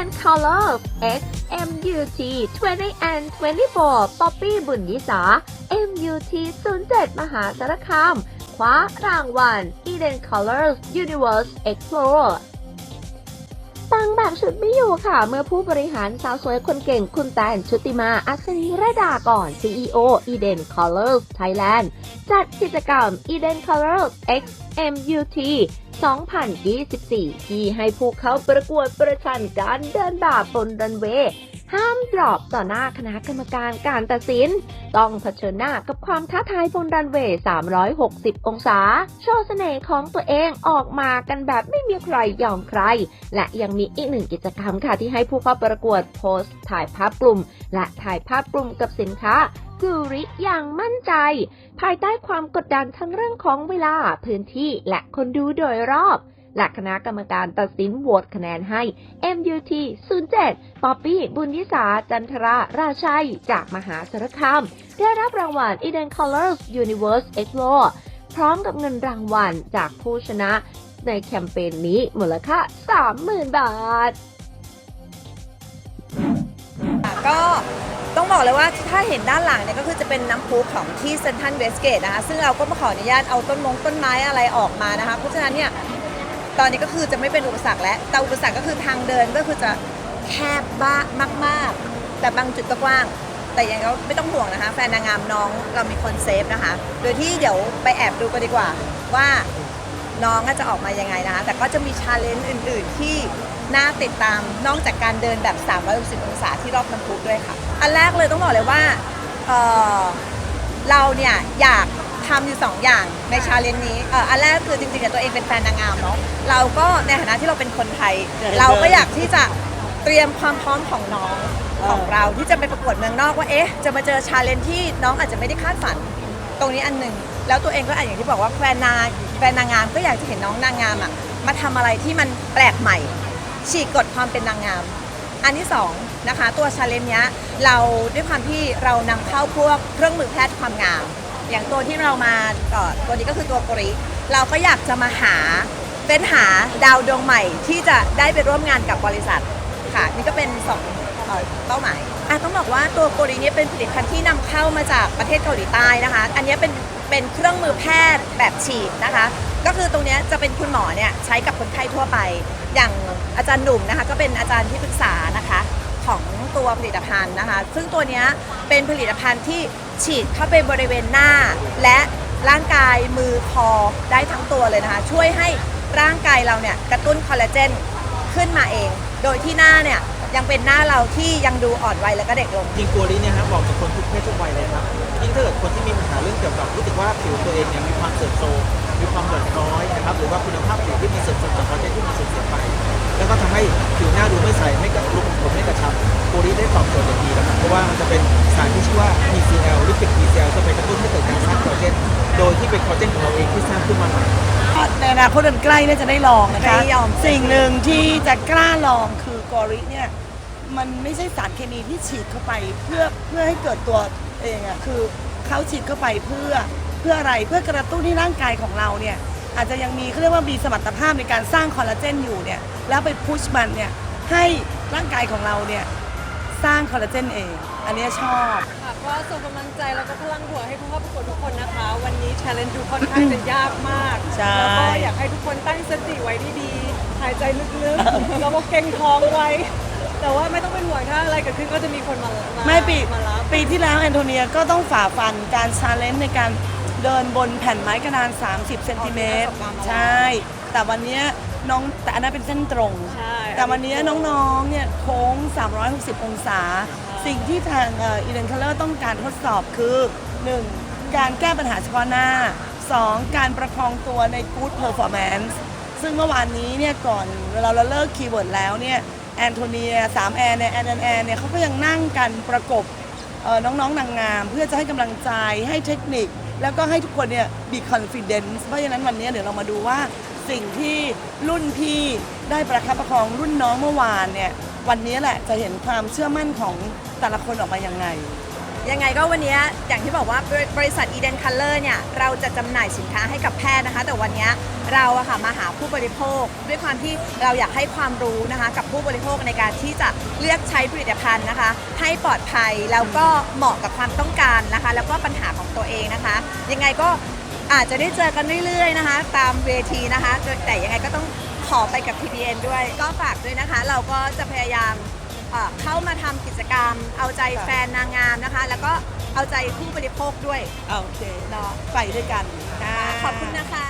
and Color X MUT 20 and 24 ป๊อปปี้บุญยิสา MUT 07 มหาสารคาม คว้ารางวัล Eden Colors Universe Explorer ปังแบบชุดไม่อยู่ค่ะ เมื่อผู้บริหารสาวสวยคนเก่งคุณแตนชุติมาอัศรีระดาก่อน CEO Eden Colors Thailand จัดกิจกรรม Eden Colors X MUT 2024 ที่ให้ผู้เข้าประกวดประชันการเดินแบบบนรันเวย์ ห้ามดรอปต่อหน้าคณะกรรมการการตัดสิน ต้องเผชิญหน้ากับความท้าทายบนรันเวย์ 360 องศา โชว์เสน่ห์ของตัวเองออกมากันแบบไม่มีใครยอมใคร และยังมีอีกหนึ่งกิจกรรมค่ะที่ให้ผู้เข้าประกวดโพสต์ ถ่ายภาพกลุ่ม และถ่ายภาพกลุ่มกับสินค้ากูริอย่างมั่นใจ ภายใต้ความกดดันทั้งเรื่องของเวลาพื้นที่และคนดูโดยรอบ และคณะกรรมการตัดสินโหวตคะแนนให้ MUT 07 ป๊อปปี้ บุญยิสา จันทรา ราชัย จากมหาสารคาม ได้รับรางวัล Eden Colors Universe Explore พร้อมกับเงินรางวัลจากผู้ชนะในแคมเปญนี้มูลค่า 30,000 บาท ก็ต้องบอกเลยว่าถ้าเห็นด้านหลังเนี่ยก็คือจะเป็นน้ำพุของที่เซนทันเวสเกตนะคะ ซึ่งเราก็มาขออนุญาตเอาต้นมงต้นไม้อะไรออกมานะคะ เพราะฉะนั้นเนี่ย ตอนนี้ก็คือจะไม่เป็นอุปสรรคแล้วแต่อุปสรรคก็คือทางเดินก็คือจะแคบบ้ามากๆ แต่บางจุดก็กว้าง แต่ยังก็ไม่ต้องห่วงนะคะ แฟนนางงามน้องเรามีคนเซฟนะคะ โดยที่เดี๋ยวไปแอบดูกันดีกว่า ว่าน้องก็จะออกมายังไงนะคะ แต่ก็จะมีชาเลนจ์อื่น ๆ ที่น่าติดตามนอกจากการเดินแบบ 360 องศาที่รอบน้ำพุด้วยค่ะ อันแรกเลยต้องบอกเลยว่าเเราเนี่ยอยาก ทำอยู่สองอย่างในชาเลนจ์นี้เอ่ออันแรกคือจริงๆเนี่ยตัวเองเป็นแฟนนางงามเนาะเราก็ในฐานะที่เราเป็นคนไทย เราก็อยากที่จะเตรียมความพร้อมของน้องของเราที่จะไปประกวดเมืองนอกว่าเอ๊ะจะมาเจอชาเลนจ์ที่น้องอาจจะไม่ได้คาดฝันตรงนี้อันหนึ่งแล้วตัวเองก็อาจอย่างที่บอกว่าแฟนนางแฟนนางงามก็อยากจะเห็นน้องนางงามอะมาทำอะไรที่มันแปลกใหม่ ฉีกกฎความเป็นนางงาม อันที่สองนะคะตัวชาเลนจ์เนี้ยเราด้วยความที่เรานำเข้าพวกเครื่องมือแพทย์ความงาม อย่างตัวที่เรามาเอ่อตัวนี้ก็คือตัวโกริ เราก็อยากจะมาหาเป็นหาดาวดวงใหม่ที่จะได้ไปร่วมงานกับบริษัทค่ะ นี่ก็เป็นสองเอ่อเป้าหมายอะต้องบอกว่าตัวโกริเนี่ยเป็นผลิตภัณฑ์ที่นำเข้ามาจากประเทศเกาหลีใต้นะคะ อันเนี้ยเป็นเป็นเครื่องมือแพทย์แบบฉีดนะคะ ก็คือตรงเนี้ยจะเป็นคุณหมอเนี่ยใช้กับคนไข้ทั่วไป อย่างอาจารย์หนุ่มนะคะก็เป็นอาจารย์ที่ปรึกษานะคะ ของตัวผลิตภัณฑ์นะคะ ซึ่งตัวเนี้ยเป็นผลิตภัณฑ์ที่ ฉีดเข้าไปบริเวณหน้า และร่างกายมือคอได้ทั้งตัวเลยนะคะ ช่วยให้ร่างกายเราเนี่ยกระตุ้นคอลลาเจนขึ้นมาเอง โดยที่หน้าเนี่ยยังเป็นหน้าเราที่ยังดูอ่อนวัยและก็เด็กลง จริงกัวลิเนี่ยครับอกกับคนทุกเพศทุกวัยเลยครับยิ่งถ้าเกิดคนที่มีปัญหาเรื่องเกี่ยวกับรู้สึกว่าผิวตัวเองเนี่ยมีความเสื่อมโทรมมีความหย่อนน้อยนะครับหรือว่าคุณภาพผิวที่มันเสื่อมโทรมจากคอลลาเจนที่มันสูญเสียไป แล้วก็ทำให้ผิวหน้าดูไม่ใสไม่กระลุกผมไม่กระชับกัวลิได้ตอบโจทย์อย่างดีนะครับเพราะว่ามันจะเป็น ชื่อว่า PCL หรือ PCL จะไปกระตุ้นให้เกิดการสร้างคอลลาเจนโดยที่เป็นคอลลาเจนของเราเองที่สร้างขึ้นมาใหม่ในอนาคตอันใกล้เนี่ยจะได้ลองนะคะไม่ยอม สิ่งหนึ่งที่จะกล้าลองคือกอริเนี่ยมันไม่ใช่สารเคมีที่ฉีดเข้าไปเพื่อเพื่อให้เกิดตัวเองอะคือเขาฉีดเข้าไปเพื่อเพื่ออะไรเพื่อกระตุ้นให้ร่างกายของเราเนี่ยอาจจะยังมีเขาเรียกว่ามีสมรรถภาพในการสร้างคอลลาเจนอยู่เนี่ยแล้วไปพุชมันเนี่ยให้ร่างกายของเราเนี่ย สร้างคอลลาเจนเอง อันเนี้ยชอบ ค่ะก็ส่งกำลังใจแล้วก็พลังบวกให้ผู้เข้าประกวดทุกคนนะคะ วันนี้ challenge ดูค่อนข้างจะยากมาก ใช่ แล้วก็อยากให้ทุกคนตั้งสติไว้ดีๆหายใจลึกๆแล้วก็เก่งท้องไว้ แต่ว่าไม่ต้องเป็นห่วงถ้าอะไรเกิดขึ้นก็จะมีคนมามาไม่ปีมารับ ปีที่แล้วแอนโทเนียก็ต้องฝ่าฟันการชาเลนจ์ในการเดินบนแผ่นไม้กระดาน 30 เซนติเมตรใช่ แต่วันเนี้ย น้องแต่อันนั้นเป็นเส้นตรง ใช่แต่วันเนี้ยน้องๆเนี่ยโค้ง 360 องศา สิ่งที่ทางอีเดนคัลเลอร์ต้องการทดสอบคือ 1. การแก้ปัญหาเฉพาะหน้า 2. การประคองตัวใน Good Performance ซึ่งเมื่อวานนี้เนี่ยก่อนเราเราเลิกคีย์เวิร์ดแล้วเนี่ยแอนโทเนียสามแอนเนี่ยแอนแอนแอนเนี่ยเขาก็ยังนั่งกันประกบเอ่อน้องๆนางงาม เพื่อจะให้กำลังใจให้เทคนิค แล้วก็ให้ทุกคนเนี่ย be confidence เพราะฉะนั้นวันนี้เดี๋ยวเรามาดูว่าสิ่งที่รุ่นพี่ได้ประคับประคองรุ่นน้องเมื่อวานเนี่ยวันนี้แหละจะเห็นความเชื่อมั่นของแต่ละคนออกมาอย่างไง ยังไงก็วันนี้อย่างที่บอกว่าบริษัท Eden Color เนี่ยเราจะจำหน่ายสินค้าให้กับแพทย์นะคะ แต่วันนี้เราอะค่ะมาหาผู้บริโภค ด้วยความที่เราอยากให้ความรู้นะคะ กับผู้บริโภคในการที่จะเลือกใช้ผลิตภัณฑ์นะคะ ให้ปลอดภัยแล้วก็เหมาะกับความต้องการนะคะ แล้วก็ปัญหาของตัวเองนะคะ ยังไงก็อาจจะได้เจอกันเรื่อยๆนะคะ ตามเวทีนะคะแต่ยังไงก็ต้องขอไปกับ TBN ด้วย ก็ฝากด้วยนะคะ เราก็จะพยายาม เอ่อเข้ามาทำกิจกรรม เอาใจแฟนนางงามนะคะ แล้วก็เอาใจผู้บริโภคด้วยโอเคเนาะไปด้วยกันค่ะขอบคุณนะคะ